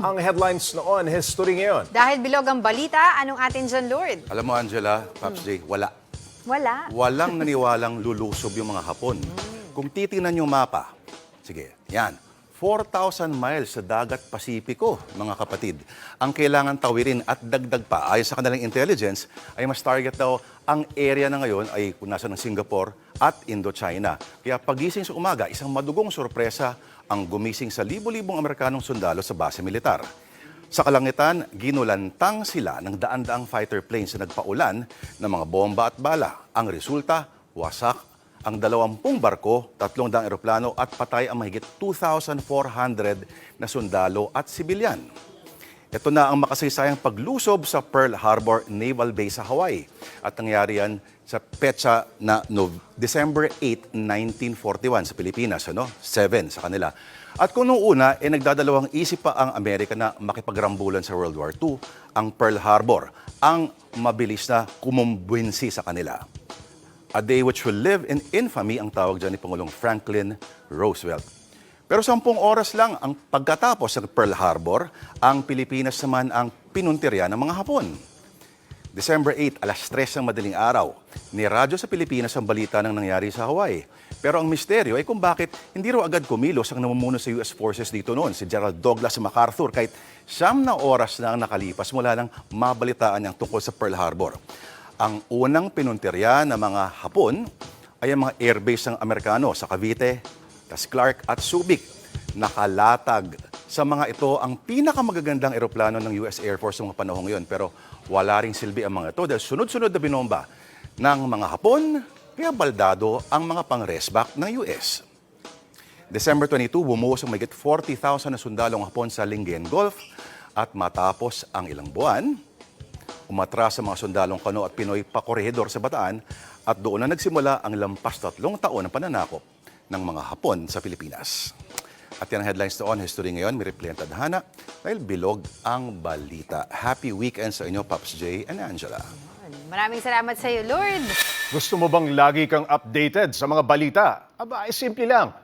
ang headlines noon, history ngayon. Dahil bilog ang balita, anong atin dyan, Lord? Alam mo, Angela, Pops J, wala. Wala. Walang naniwalang lulusob yung mga Hapon. Kung titingnan yung mapa, sige, yan, 4,000 miles sa dagat Pasipiko, mga kapatid. Ang kailangan tawirin at dagdag pa, ayon sa kanilang intelligence, ay mas target daw ang area na ngayon ay kung nasa ng Singapore at Indochina. Kaya pagising sa umaga, isang madugong sorpresa ang gumising sa libo-libong Amerikanong sundalo sa base militar. Sa kalangitan, ginulantang sila ng daan-daang fighter planes na nagpaulan ng mga bomba at bala. Ang resulta, wasak ang dalawampung barko, tatlong daang eroplano at patay ang mahigit 2,400 na sundalo at sibilyan. Ito na ang makasaysayang paglusob sa Pearl Harbor Naval Base sa Hawaii. At nangyari yan sa petsa na no, December 8, 1941 sa Pilipinas, ano? 7 sa kanila. At kung noong una, eh, nagdadalawang isip pa ang Amerika na makipagrambulan sa World War II, ang Pearl Harbor, ang mabilis na kumumbwinsi sa kanila. A day which will live in infamy ang tawag dyan ni Pangulong Franklin Roosevelt. Pero sampung oras lang ang pagkatapos ng Pearl Harbor, ang Pilipinas naman ang pinuntirya ng mga Hapon. December 8, alas 3 ng madaling araw, niradyo sa Pilipinas ang balita ng nangyari sa Hawaii. Pero ang misteryo ay kung bakit hindi raw agad kumilos ang namumuno sa US Forces dito noon, si Gerald Douglas MacArthur, kahit siyam na oras na ang nakalipas mula nang mabalitaan niyang tungkol sa Pearl Harbor. Ang unang pinuntirya ng mga Hapon ay ang mga airbase ng Amerikano sa Cavite, tas Clark at Subic. Nakalatag sa mga ito ang pinakamagagandang eroplano ng US Air Force mga panahong yon. Pero wala ring silbi ang mga ito dahil sunod-sunod na binomba ng mga Hapon, kaya baldado ang mga pang-resback ng US. December 22, bumuhos ang mayigit 40,000 na sundalong Hapon sa Lingayen Gulf at matapos ang ilang buwan, umatras sa mga sundalong Kano at Pinoy pakorehedor sa Bataan at doon na nagsimula ang lampas tatlong taon ng pananakop ng mga Hapon sa Pilipinas. At yan ang headlines to On History ngayon. May replay ang tadhana dahil bilog ang balita. Happy weekend sa inyo, Pops J and Angela. Maraming salamat sa iyo, Lord. Gusto mo bang lagi kang updated sa mga balita? Aba, ay simple lang.